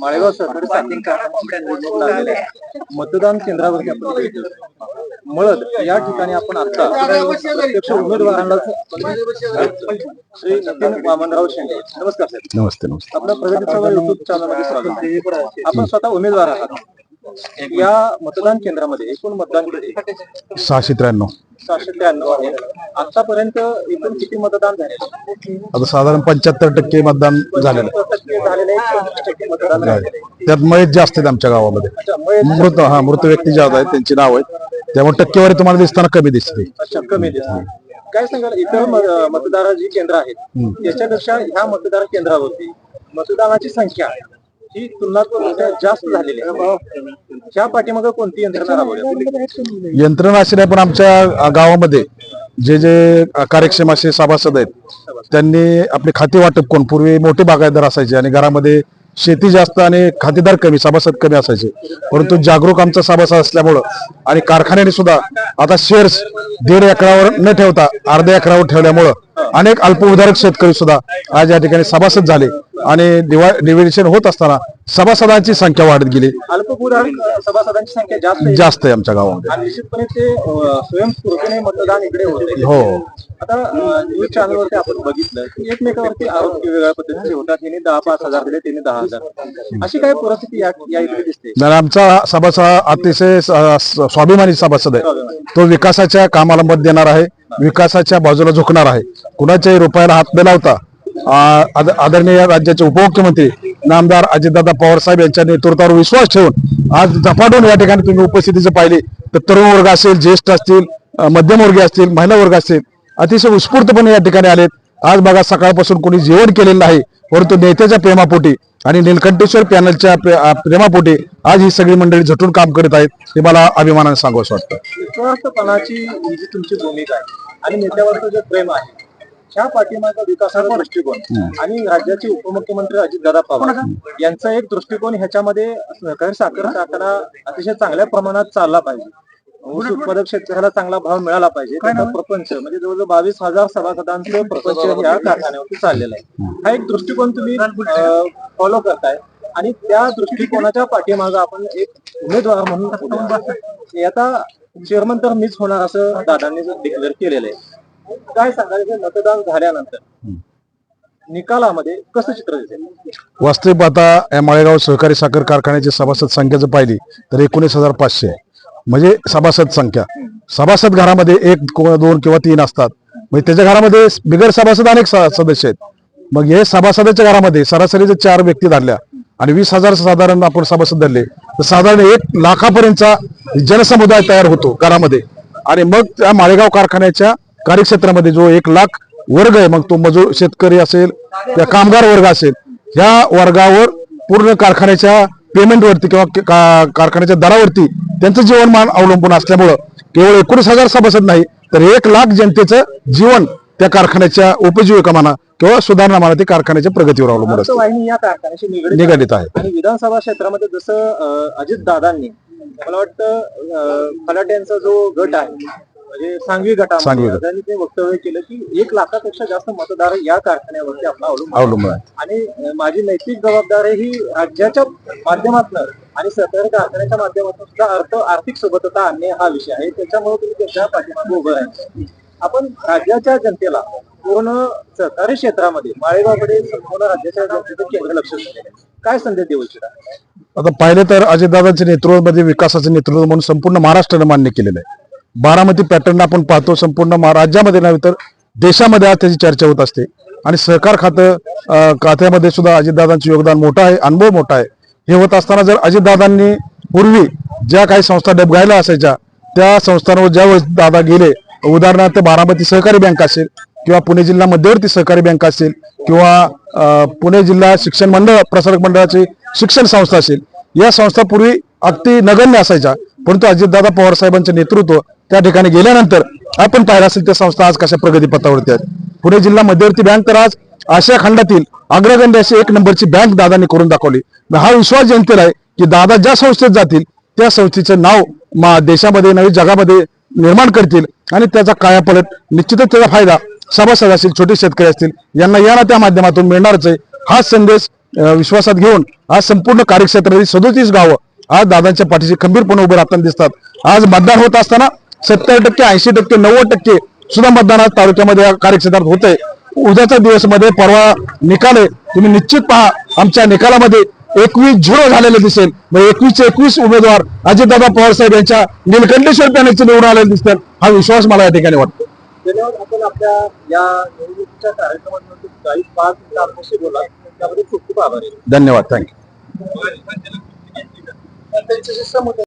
माळेगाव सहकारी साखर. मतदान केंद्रावरती आपण. मळद या ठिकाणी आपण आता प्रत्यक्ष उमेदवारांना श्री नितीन वामनराव शेंडे नमस्कार सर नमस्ते नमस्ते आपलं प्रगती चळवळ युट्यूब चॅनलमध्ये स्वागत. आपण स्वतः उमेदवार आहात या मतदान केंद्रामध्ये एकूण मतदान किती? सहाशे त्र्याण्णव. सहाशे त्र्याण्णव आहे. आतापर्यंत एकूण किती मतदान झाले? आता साधारण पंच्याहत्तर टक्के मतदान झालेलं आहे. टक्के झालेले आहे, पंचवीस टक्के मतदान झालेले आहे. त्यात मयत जास्त आहेत आमच्या गावामध्ये. मृत हा मृत व्यक्ती ज्या आहेत त्यांची नाव आहेत. त्यामुळे टक्केवारी तुम्हाला दिसताना कमी दिसते. अच्छा कमी दिसते. काय सांगाल इतर म- मतदार जी केंद्र आहेत त्याच्यापेक्षा ह्या मतदार केंद्रावरती मतदानाची संख्या ही तुलनात्मक जास्त झालेली आहे. ह्या पाठीमागे कोणती यंत्रणा राबवली यंत्रणा अशी नाही पण आमच्या गावामध्ये जे जे कार्यक्षम असे सभासद आहेत त्यांनी आपले खाते वाटप कोण पूर्वी मोठे बागायतदार असायचे आणि घरामध्ये शेती जास्त आणि खातेदार कमी सभासद कमी असायचे. परंतु जागरूक आमचा सभासद असल्यामुळं आणि कारखान्याने सुद्धा आता शेअर्स दीड एकरावर न ठेवता अर्ध्या एकरावर ठेवल्यामुळं अनेक अल्पउधारक शेतकरी सुद्धा आज या ठिकाणी सभासद झाले आणि डिव्हिडेशन होत असताना सभासदांची संख्या वाढत गेली. सभासदांची संख्या जास्त आहे. जास्त आहे आमच्या गावामध्ये. निश्चितपणे ते स्वयंस्फूर्तीने मतदान इकडे होते हो. आता न्यूज चॅनलवरती आपण बघितलं की एकमेकावरती आरोप वेगवेगळ्या पद्धतीचे होतात. तिने दहा पाच हजार दिले तिने दहा हजार. अशी काय परिस्थिती या इकडे दिसते? आमचा सभासद अतिशय स्वाभिमानी सभासद आहे. तो विकासाच्या कामाला मत देणार आहे. विकासाच्या बाजूला झुकणार आहे. कुणाच्याही रुपयाला हात न लावता आद- आदरणीय राज्याचे उपमुख्यमंत्री नामदार अजितदादा पवार साहेब यांच्या नेतृत्वावर विश्वास ठेवून आज झपाटून या ठिकाणी तुम्ही उपस्थितीचं पाहिले. तर तरुण वर्ग असेल ज्येष्ठ असतील मध्यमवर्गीय असतील महिला वर्ग असतील अतिशय उत्स्फूर्तपणे या ठिकाणी आलेत. आज बघा सकाळपासून कोणी जेवण केलेलं नाही. परंतु नेत्याच्या प्रेमापोटी आणि निलकंठेश्वर पॅनलच्या प्रेमापोटी आज ही सगळी मंडळी झटून काम करीत आहेत हे मला अभिमानाने सांगावं वाटतं. विश्वासपणाची जी तुमची भूमिका आहे आणि नेत्यावरचं जे प्रेम आहे ह्या पाठीमागचा विकासाचा दृष्टिकोन आणि राज्याचे उपमुख्यमंत्री अजितदादा पवार यांचा एक दृष्टिकोन ह्याच्यामध्ये सहकारी साखर कारखाना अतिशय चांगल्या प्रमाणात चालला पाहिजे. ऊस उत्पादक शेतकऱ्याला चांगला भाव मिळाला पाहिजे. त्याचा प्रपंच म्हणजे जवळजवळ बावीस हजार सभासदांचं प्रपंच या कारखान्यावरती चाललेलं आहे. हा. एक दृष्टिकोन तुम्ही फॉलो करताय. आणि त्या दृष्टिकोनाच्या पाठीमागे आपण एक उमेदवार म्हणून. आता चेअरमन तर मीच होणार असं दादांनी डिक्लेअर केलेलं आहे. काय सांगाल हे मतदान झाल्यानंतर निकालामध्ये कसं चित्र दिसेल? वास्तविक पाहता या माळेगाव सहकारी साखर कारखान्याची सभासद संख्या जर पाहिली तर एकोणीस हजार पाचशे म्हणजे सभासद संख्या. सभासद घरामध्ये एक दोन किंवा तीन असतात. म्हणजे त्याच्या घरामध्ये बिगर सभासद अनेक स- सदस्य आहेत. मग हे सभासदाच्या घरामध्ये सरासरी जर चार व्यक्ती धरल्या आणि वीस हजार साधारण आपण सभासद धरले तर साधारण एक लाखापर्यंतचा जनसमुदाय तयार होतो घरामध्ये. आणि मग त्या माळेगाव कारखान्याच्या कार्यक्षेत्रामध्ये जो एक लाख वर्ग आहे मग तो मजूर शेतकरी असेल त्या कामगार वर्ग असेल ह्या वर्गावर पूर्ण कारखान्याच्या पेमेंटवरती किंवा का- कारखान्याच्या दरावरती त्यांचं जीवनमान अवलंबून असल्यामुळं केवळ एकोणीस हजार सभासद नाही तर एक लाख जनतेचं जीवन त्या कारखान्याच्या उपजीविका म्हणा किंवा सुधारणा म्हणा ते कारखान्याच्या प्रगतीवर अवलंबून असते. या कारखान्याशी निगडीत आहे आणि विधानसभा क्षेत्रामध्ये जसं अजित दादांनी मला वाटतं अं, फलाट्यांचा जो गट आहे म्हणजे सांगवी सांगवी गटामध्ये गट. त्यांनी ते वक्तव्य केलं की एक लाखापेक्षा जास्त मतदार या कारखान्यावरती आपला अवलंबून आहे. अवलंबून आहे आणि अं, माझी नैतिक जबाबदारी ही राज्याच्या माध्यमातून आणि सहकारी कारखान्याच्या माध्यमातून सुद्धा अर्थ आर्थिक सोबतता आणणे हा विषय आहे. त्याच्यामुळे तुम्ही त्यांच्या पाठीमागे उभं आहे आपण राज्याच्या जनतेला पूर्ण सहकारी क्षेत्रामध्ये माळेगावकडे संपूर्ण राज्याच्या जनतेचं केंद्र लक्ष झालेलं आहे. काय संदेश देऊ इच्छिता? आता पाहिलं तर अजितदादांच्या नेतृत्वामध्ये विकासाचं नेतृत्व म्हणून संपूर्ण महाराष्ट्राने मान्य केलेलं आहे. बारामती पॅटर्न आपण पाहतो संपूर्ण महा- राज्यामध्ये नव्हे तर देशामध्ये आज त्याची चर्चा होत असते. आणि सहकार खातं खात्यामध्ये सुद्धा अजितदादांचं योगदान मोठं आहे अनुभव मोठा आहे. हे होत असताना जर अजितदादांनी पूर्वी ज्या काही संस्था डबघायला असायच्या त्या संस्थांवर ज्यावेळेस दादा गेले उदाहरणार्थ बारामती सहकारी बँक असेल किंवा पुणे जिल्हा मध्यवर्ती सहकारी बँक असेल किंवा पुणे जिल्हा शिक्षण मंडळ प्रसारक मंडळाची शिक्षण संस्था असेल या संस्था पूर्वी अगदी नगण्य असायच्या. परंतु अजितदादा पवार साहेबांचे नेतृत्व त्या ठिकाणी गेल्यानंतर आपण पाहिलं असेल त्या संस्था आज कशा प्रगती पथावरती आहेत. पुणे जिल्हा मध्यवर्ती बँक तर आज आशिया खंडातील अग्रगण्य अशी एक नंबरची बँक दादांनी करून दाखवली. हा विश्वास जनतेला आहे की दादा ज्या संस्थेत जातील त्या संस्थेचं नाव मा- देशामध्ये नवी जगामध्ये निर्माण करतील आणि त्याचा कायापलट निश्चितच त्याचा फायदा सभासद असतील छोटे शेतकरी असतील यांना या ना त्या माध्यमातून मिळणारच आहे. हा संदेश विश्वासात घेऊन आज संपूर्ण कार्यक्षेत्रातील सदोतीस गावं आज दादांच्या पाठीशी खंबीरपणे उभे राहताना दिसतात. आज मतदान होत असताना सत्तर टक्के ऐंशी टक्के नव्वद टक्के सुद्धा मतदान आज तालुक्यामध्ये कार्यक्षेत्रात होतंय. उद्याच्या दिवसमध्ये परवा निकाल आहे तुम्ही निश्चित पहा आमच्या निकालामध्ये एकवीस झिरो झालेले दिसेल. मग एकवीस एकवीस उमेदवार अजितदादा पवार साहेब यांच्या नीलकंठेश्वर पॅनेलचे निवडून आलेले दिसतात. हा विश्वास मला या ठिकाणी वाटतो. धन्यवाद. आपण आपल्या या निवडणुकीच्या कार्यक्रमात काही पाच मिनिटं आमच्याशी बोला. त्यामध्ये खूप खूप आभार आहे. धन्यवाद. थँक्यू आहे.